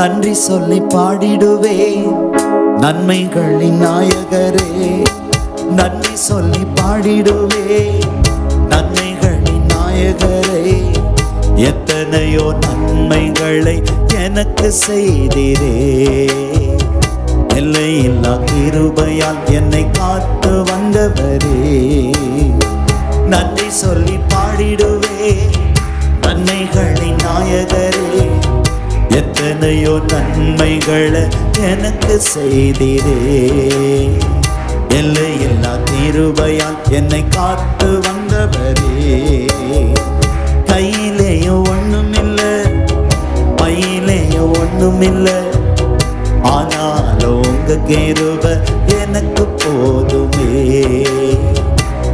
நன்றி சொல்லி பாடிடுவேன் நன்மைகளின் நாயகரே நன்றி சொல்லி பாடிடுவேன் நன்மைகளின் நாயகரே எத்தனையோ நன்மைகளை எனக்கு செய்தீரே. எல்லையில்லா கிருபையால் என்னை காத்து வந்தவரே. நன்றி சொல்லி பாடிடுவே. நன்மைகளின் நாயகரே எத்தனையோ நன்மைகளை எனக்கு செய்தீரே எல்லையில்லா கிருபையால் என்னை காத்து வந்தவரே. கையிலேயோ ஒண்ணுமில்லை பையிலேயோ ஒண்ணுமில்லை. ஆனாலும் உங்க கேருப எனக்கு போதுமே.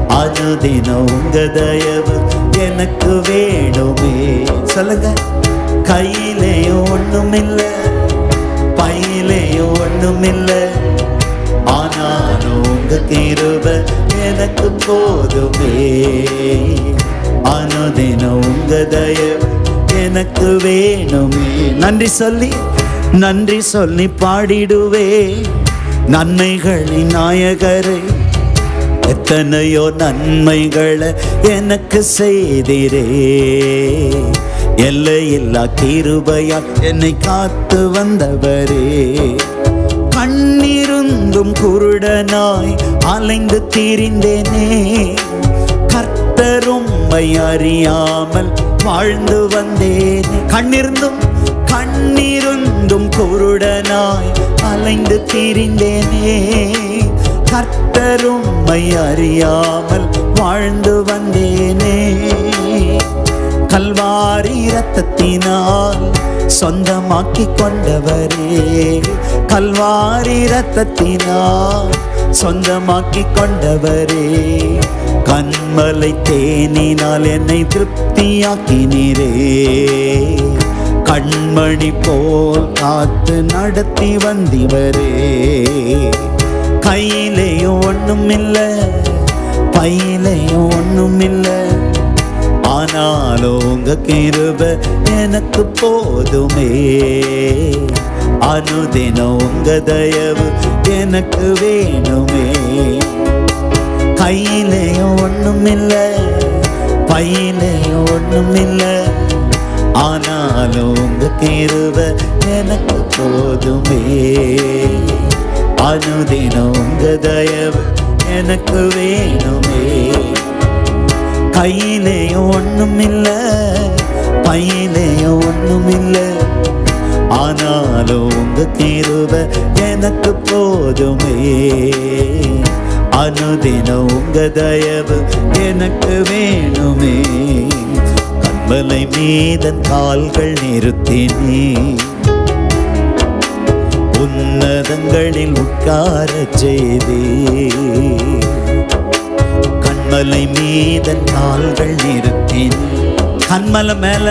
அனுதினம் உங்க தயவு எனக்கு வேணுமே. சொல்லுங்க. கையிலே ஒண்ணுமில்ல பையிலே ஒண்ணுமில்ல. ஆனாலும் உங்க கிருப எனக்கு போதுமே. அனுதினம் உங்க தயவு எனக்கு வேணுமே. நன்றி சொல்லி நன்றி சொல்லி பாடிடுவே. நன்மைகளின் நாயகரை எத்தனையோ நன்மைகளை எனக்கு செய்திரே. எல்லையில்லா கிருபையால் என்னை காத்து வந்தவரே. கண்ணிருந்தும் குருடனாய் அலைந்து திரிந்தேனே. கர்த்தரும்மை அறியாமல் வாழ்ந்து வந்தேனே. கண்ணிருந்தும் கண்ணிருந்தும் குருடனாய் அலைந்து திரிந்தேனே. கர்த்தரும்மை அறியாமல் வாழ்ந்து வந்தேனே. கல்வாரி ரத்தத்தினால் சொந்தமாக்கி கொண்டவரே. கல்வாரி ரத்தத்தினால் சொந்தமாக்கி கொண்டவரே. கண்மலை தேனினால் என்னை திருப்தியாக்கினீரே. கண்மணி போல் காத்து நடத்தி வந்திவரே. கையிலேயும் ஒன்றும் ஒண்ணுமில்ல பையிலேயும் இல்லை ஆனாலும் உங்க கிருப எனக்கு போதுமே. அனுதினம் உங்க தயவு எனக்கு வேணுமே. கையிலையும் ஒன்றும் இல்லை பையிலையும் பையிலேயும் இல்லை. ஆனாலும் உங்க கிருப எனக்கு போதுமே. அனுதினம் உங்க தயவு எனக்கு வேணுமே. கையிலேயும் ஒண்ணுமில்ல பையிலேயும் ஒண்ணுமில்ல. ஆனாலும் உங்க கிருப எனக்கு போதுமே. அனுதினம் உங்க தயவு எனக்கு வேணுமே. கண்மலை மீதன் கால்கள் நிறுத்தினே. உன்னதங்களில் உட்கார செய்தே. மலை மீதன் நாள்கள் நிறுத்தின் கண்மலை மேல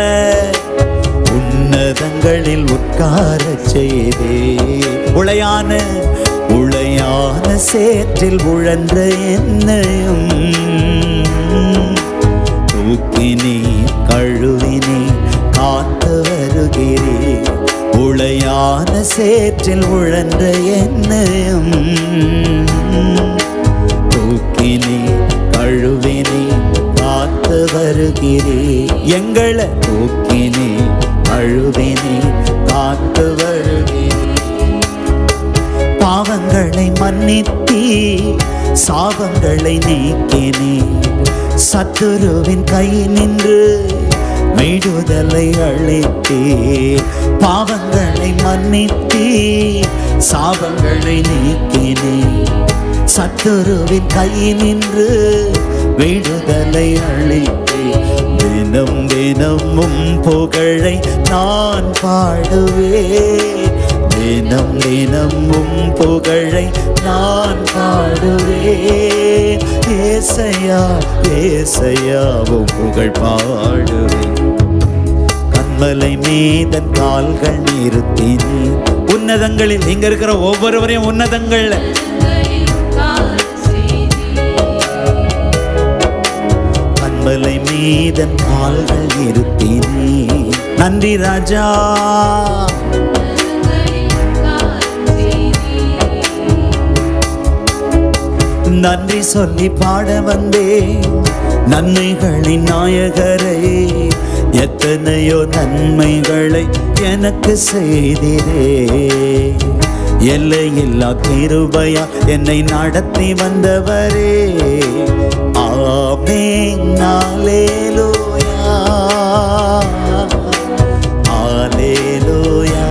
உன்னதங்களில் உட்கார செய்தே. உளையான உளையான சேற்றில் உழன்ற என்னையும். தூக்கினே கழுவினே காத்து வருகிறே. உளையான சேற்றில் உழன்ற என்னையும். தூக்கினே கழுவினே பார்த்து வருகிறே. எங்களை தூக்கினே கழுவினே பார்த்து வருகிறே. பாவங்களை மன்னித்தீ சாபங்களை நீக்கினே. சத்துருவின் கை நின்று மீடுதலை அளித்தே பாவங்களை மன்னித்தே சாபங்களை நீக்கினே. சத்துருவின் கை நின்று விடுதலை அளித்தே தினம் தினமும் புகழை நான் பாடுவேன். தினம் தினமும் புகழை நான் பாடுவேன். ஏசையா ஏசையாவும் புகழ் பாடுவேன். கண்மலை மீதன் கால்கள் நிறுத்தினேன் உன்னதங்களில் இங்க இருக்கிற ஒவ்வொருவரையும் உன்னதங்கள்ல கவலை மீதன் கால்கள் இருத்தினே நன்றி ராஜா. நன்றி சொல்லி பாட வந்தே நன்மைகளின் நாயகரே எத்தனையோ நன்மைகளை எனக்கு செய்திரே. எல்லையில்லா கிருபையா என்னை நடத்தி வந்தவரே. ஆமென் நாளேலூயா ஆலேலூயா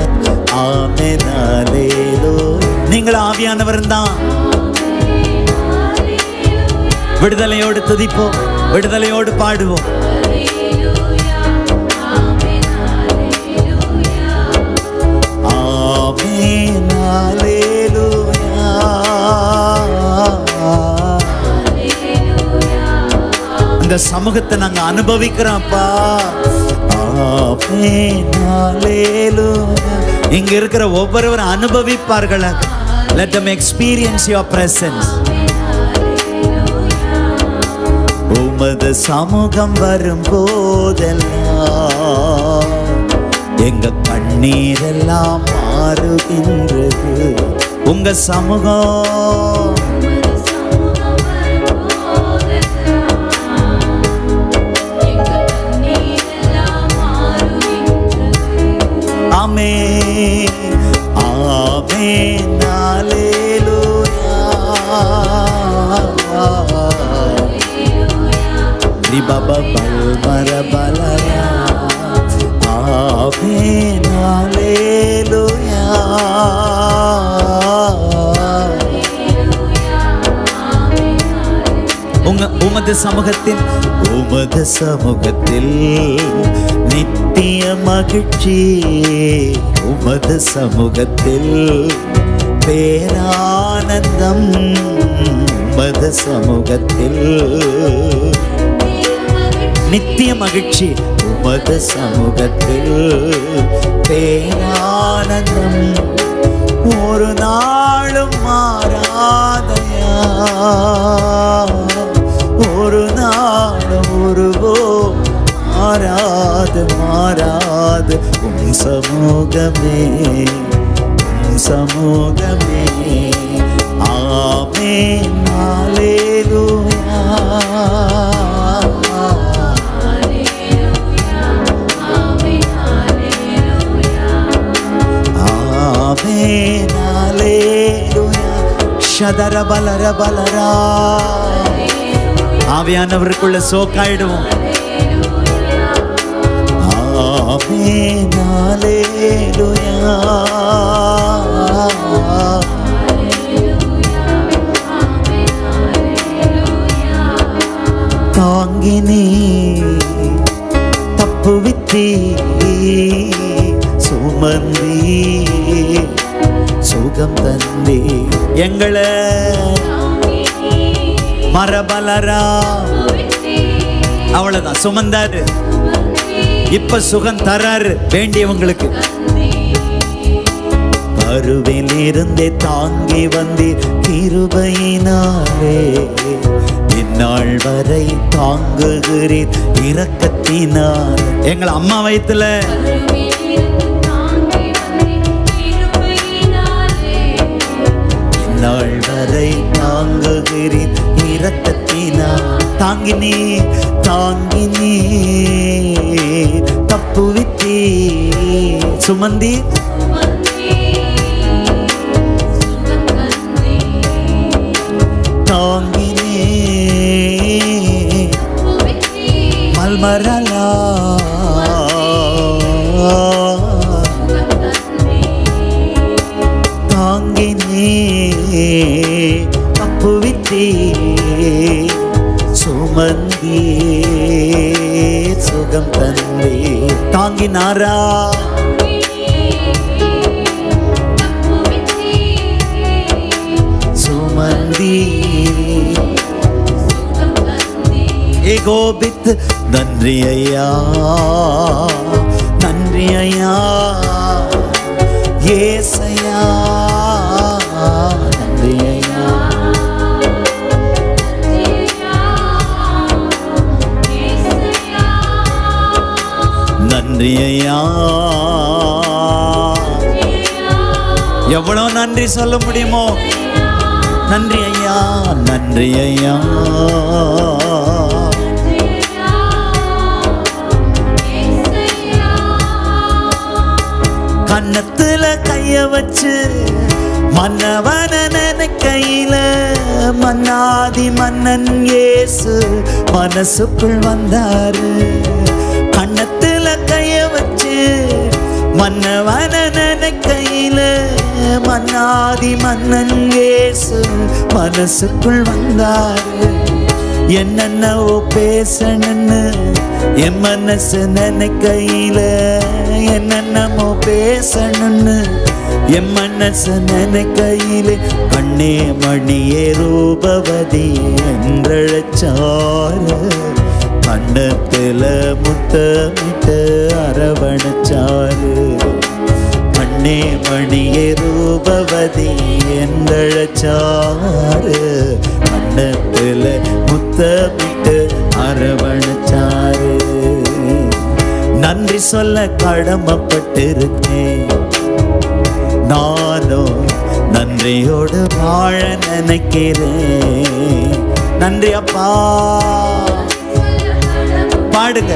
ஆமென் ஆலேலூயா நீங்கள் ஆவியானவர் தான் விடுதலையோடு துதிப்போம் விடுதலையோடு பாடுவோம். ஆமென் அல்லேலூயா அந்த சமூகத்தை நாங்க அனுபவிக்கிறோம்ப்பா இங்க இருக்கிற ஒவ்வொருவரும் அனுபவிப்பார்கள். Let them experience your presence. உமது சமூகம் வரும் போதெல்லாம் எங்க கண்ணீரெல்லாம் மாறுகின்றது. உங்க சமூகம் உமது சமூகத்தில். உமது சமூகத்தில் நித்திய மகிழ்ச்சி. உமது சமூகத்தில் பேரானந்தம். உமது சமூகத்தில் நித்திய மகிழ்ச்சி. உமது சமூகத்தில் பேரானந்தம். ஒரு நாளும் மாறாதையா. மாறாது மாறாது உம் சமூகமே உம் சமூகமே ஆமே நாளேலூயா ஆமென் அல்லேலூயா ஷதர பலர பலரா ஆவியானவருக்குள்ள சோக்காயிடுவோம் ஆமென் அல்லேலூயா தாங்கினே தப்புவித்தே சுமந்தே. சுகம் தந்தே எங்களை மரபலரா. அவ்வளவுதான். சுமந்தாரு. இப்ப சுகம் தராரு வேண்டியவங்களுக்கு. அருவில் இருந்தே தாங்கி வந்தீர் கிருபையினாலே. இந்நாள் வரை தாங்குகிறீர் இரக்கத்தினால். எங்களை அம்மா வயிற்றுல இந்நாள் வரை தாங்குகிறீர் இரக்கத்தினால். தாங்கினே தாங்கினே. தப்புவித்தே சுமந்தீர் தாங்கினே. மல்மரலா. தாங்கினே தப்புவித்தே சுமந்தே சுகம் தந்தே தாங்கினாரா சுமந்தி ஏகோபித்து நன்றி ஐயா நன்றி ஐயா ஏசையா நன்றி ஐயா எவ்வளவு நன்றி சொல்ல முடியுமோ? நன்றி ஐயா நன்றி ஐயா கன்னத்துல கைய வச்சு மன்னவன கையில மன்னாதி மன்னன் ஏசு மனசுக்குள் வந்தாரு. மன்னவன நினைக்கையில மன்னாதி மன்னன் இயேசு மனசுக்குள் வந்தாரு. என்னென்னவோ பேசணுன்னு என் மனசு நினைக்கையில என்னென்னமோ பேசணுன்னு என் மனசு நினைக்கையில கண்ணே மணியே ரூபவதி என்றழைச்சாரு. கண்ணத்துல முத்தமிட்டு அரவணைச்சாரு மண்ணே மணியே ரூபவதி என்றழைச்சாரு கண்ணத்துல முத்தமிட்டு அரவணைச்சாரு நன்றி சொல்ல கடமைப்பட்டிருக்கேன் நானும் நன்றியோடு வாழ நினைக்கிறேன். நன்றி அப்பா. பாடுங்க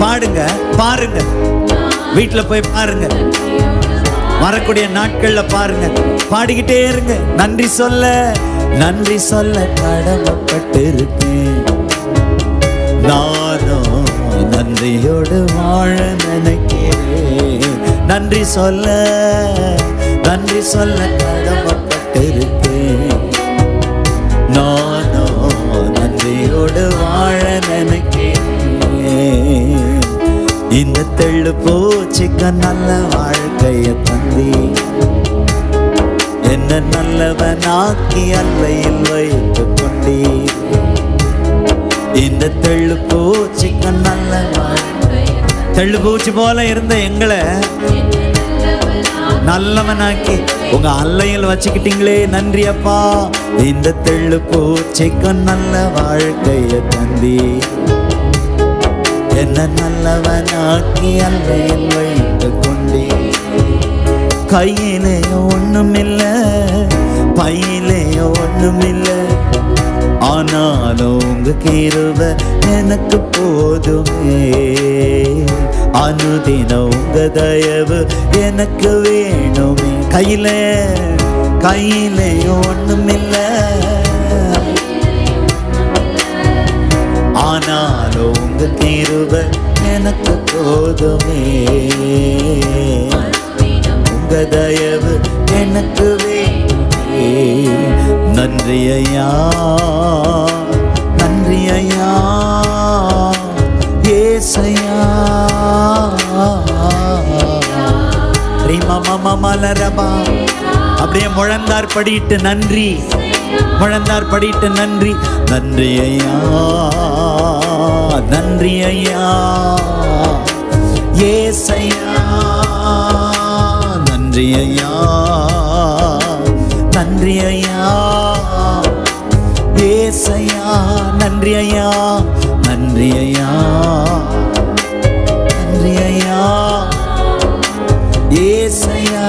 பாடுங்க பாருங்க. வீட்டில் போய் பாருங்க. வரக்கூடிய நாட்கள்ல பாருங்க. பாடிக்கிட்டே இருங்க. நன்றி சொல்ல நன்றி சொல்ல கடமைப்பட்டிருக்கேன். நானும் நன்றியோடு வாழ நினைக்கிறேன். நன்றி சொல்ல நன்றி சொல்ல கடமைப்பட்டு இந்த தெள்ளு நல்ல வாழ்க்கைய தந்தி. என்ன நல்லவனாக்கி அல்லையில் வைத்து கொண்டி இந்த தெள்ளு போச்சுக்க நல்ல வாழ்க்கை தெள்ளு பூச்சி போல இருந்த எங்களை நல்லவனாக்கி உங்க அல்லையில் வச்சுக்கிட்டீங்களே நன்றி அப்பா. இந்த தெள்ளு பூச்சிக்கும் நல்ல வாழ்க்கைய தந்தி. என்ன நல்லவனாக்கி அன்றையில் வைத்து கொண்டே கையிலே ஒண்ணுமில்ல பையிலே ஒண்ணுமில்ல. ஆனாலும் உங்க கீருவ எனக்கு போதுமே. அனுதினம் உங்க தயவு எனக்கு வேணுமே. கையில கையிலே ஒண்ணுமில்ல கிருப எனக்கு போதுமே. உங்க தயவு எனக்கு வேண்டுமே. நன்றி ஐயா நன்றி ஐயா ஏசையா மலரபா அப்படியே முழந்தார் படிட்டு நன்றி. முழந்தார் படிட்டு நன்றி. நன்றி ஐயா நன்றி ஐயா ஏசையா? நன்றி ஐயா நன்றி ஐயா ஏசையா? நன்றி ஐயா நன்றி ஐயா நன்றி ஐயா ஏசையா?